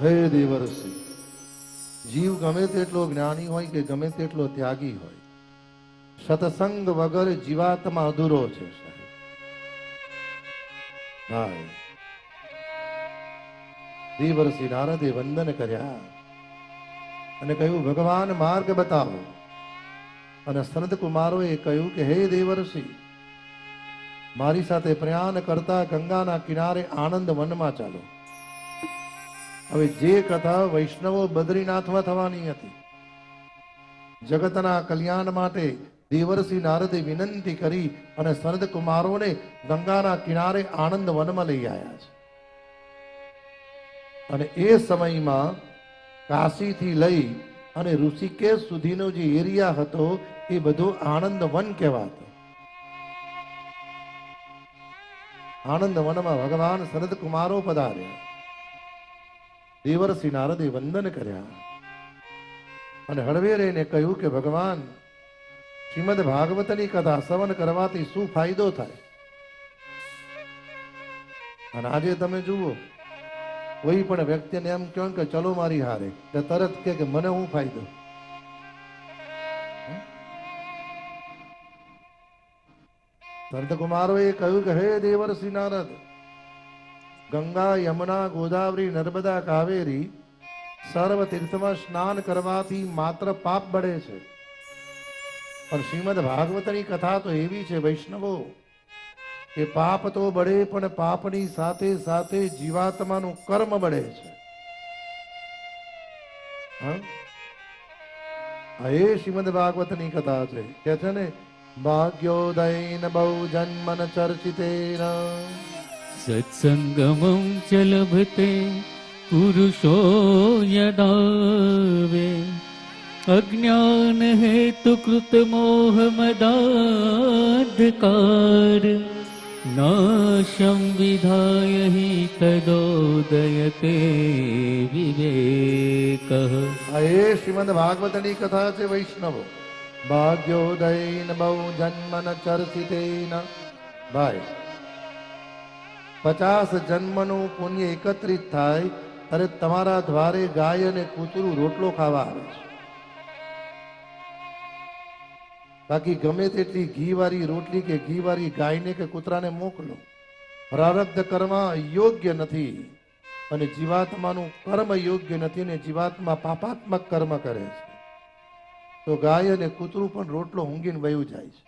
હે દેવર્ષિ, જીવ ગમે તેટલો જ્ઞાની હોય કે ગમે તેટલો ત્યાગી હોય, સત્સંગ વગર જીવાત્મા અધૂરો છે સાહેબ. હા દેવર્ષિ નારદે વંદન કર્યા અને કહ્યું, ભગવાન, માર્ગ બતાવો. અને સનત કુમારોએ કહ્યું કે, હે દેવર્ષિ, મારી સાથે પ્રયાણ કરતા ગંગાના કિનારે આનંદ વનમાં ચાલો. હવે જે કથા વૈષ્ણવો બદ્રીનાથમાં થવાની હતી, જગતના કલ્યાણ માટે દેવર્ષિ નારદે વિનંતી કરી અને સનદ કુમારોને ગંગાના કિનારે આનંદ વનમાં લઈ આવ્યા છે. અને એ સમયમાં કાશીથી લઈ અને ઋષિકેશ સુધીનો જે એરિયા હતો, એ બધો આનંદ વન કહેવાતો. આનંદ વનમાં ભગવાન શરદ કુમારો પધાર્યા. દેવર્ષિ નારદે વંદન કર્યા. અને હળવેરેને કહ્યું કે, ભગવાન, શ્રીમદ ભાગવતની કથા શ્રવણ કરવાથી શું ફાયદો થાય? અને આજે તમે જુઓ, કોઈ પણ વ્યક્તિને એમ કહો કે, ચલો મારી હારે, તો તરત કે, મને હું ફાયદો? સંત કુમારોએ કહ્યું કે, હે દેવર્ષિ નારદ ગંગા, યમુના, ગોદાવરી, નર્મદા, કાવેરી સર્વ તીર્થમાં સ્નાન કરવાથી માત્ર પાપ બળે છે. પણ શ્રીમદ ભાગવતની કથા તો એવી છે, વૈષ્ણવો, કે પાપ તો બળે, પણ પાપની સાથે સાથે જીવાત્માનું કર્મ બળે છે. એ શ્રીમદ ભાગવતની કથા છે. કે છે ને, ભાગ્યોદયન બહુ જન્મન ચર્ચિતેન. सत्सङ्गमं च लभते पुरुषो य दे अज्ञानहेतुकृतमोहमदा न संविधाय हि तदोदयते विवेकः। अये श्रीमद्भागवतनी च वैष्णव। भाग्योदयेन बहु जन्मन चर्चितेन बाय। પચાસ જન્મનું પુણ્ય એકત્રિત થાય, ત્યારે તમારા દ્વારે ગાય અને કૂતરું રોટલો ખાવા આવે છે. બાકી ગમે તેટલી ઘી વાળી રોટલી કે ઘી વાળી ગાયને કે કૂતરાને મોકલો. પ્રારબ્ધ કર્મ યોગ્ય નથી. અને જીવાત્માનું કર્મ યોગ્ય નથી ને જીવાત્મા પાપાત્મક કર્મ કરે છે. તો ગાય અને કૂતરું પણ રોટલો ઊંઘીને વયું જાય છે.